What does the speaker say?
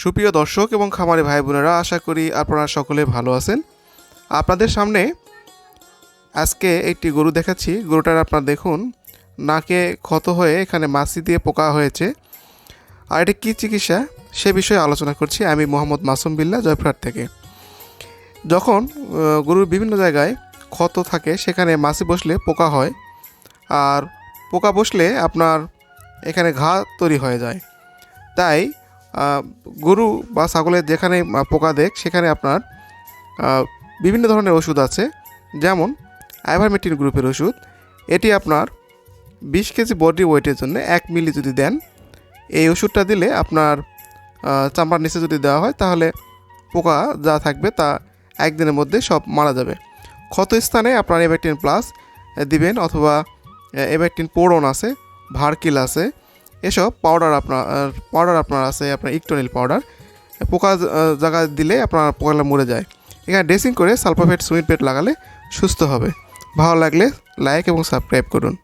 সুপ্রিয় দর্শক এবং খামারি ভাই বোনেরা আশা করি আপনারা সকলে ভালো আছেন। আপনাদের সামনে আজকে একটি গরু দেখাচ্ছি। গরুটার আপনারা দেখুন, নাকে ক্ষত হয়ে এখানে মাছি দিয়ে পোকা হয়েছে। আর এটা কী চিকিৎসা? সে বিষয়ে আলোচনা করছি আমি মোহাম্মদ মাসুম বিল্লা জয়ফ্রাট থেকে। যখন গরুর বিভিন্ন জায়গায় ক্ষত থাকে, সেখানে মাছি বসলে পোকা হয়। আর পোকা বসলে আপনার এখানে ঘা তৈরি হয়ে যায়। তাই গরু বা ছাগলের যেখানে পোকা দেখ, সেখানে আপনার বিভিন্ন ধরনের ওষুধ আছে। যেমন আইভারমেটিন গ্রুপের ওষুধ। এটি আপনার বিশ কেজি বডি ওয়েটের জন্য এক মিলি যদি দেন, এই ওষুধটা দিলে আপনার চামড়ার নিচে যদি দেওয়া হয়, তাহলে পোকা যা থাকবে তা একদিনের মধ্যে সব মারা যাবে। ক্ষত স্থানে আপনার এভারটিন প্লাস দিবেন অথবা এভারটিন পোড়ন আছে, ভার্কিল আছে এসব পাউডার আপনার পাউডার আপনার আছে, আপনার ইকটোনিল পাউডার পোকা জায়গা দিলে আপনার পোকাগুলো মরে যায়। এখানে ড্রেসিং করে সালফাফেট সুইট পেট লাগালে সুস্থ হবে। ভালো লাগলে লাইক এবং সাবস্ক্রাইব করুন।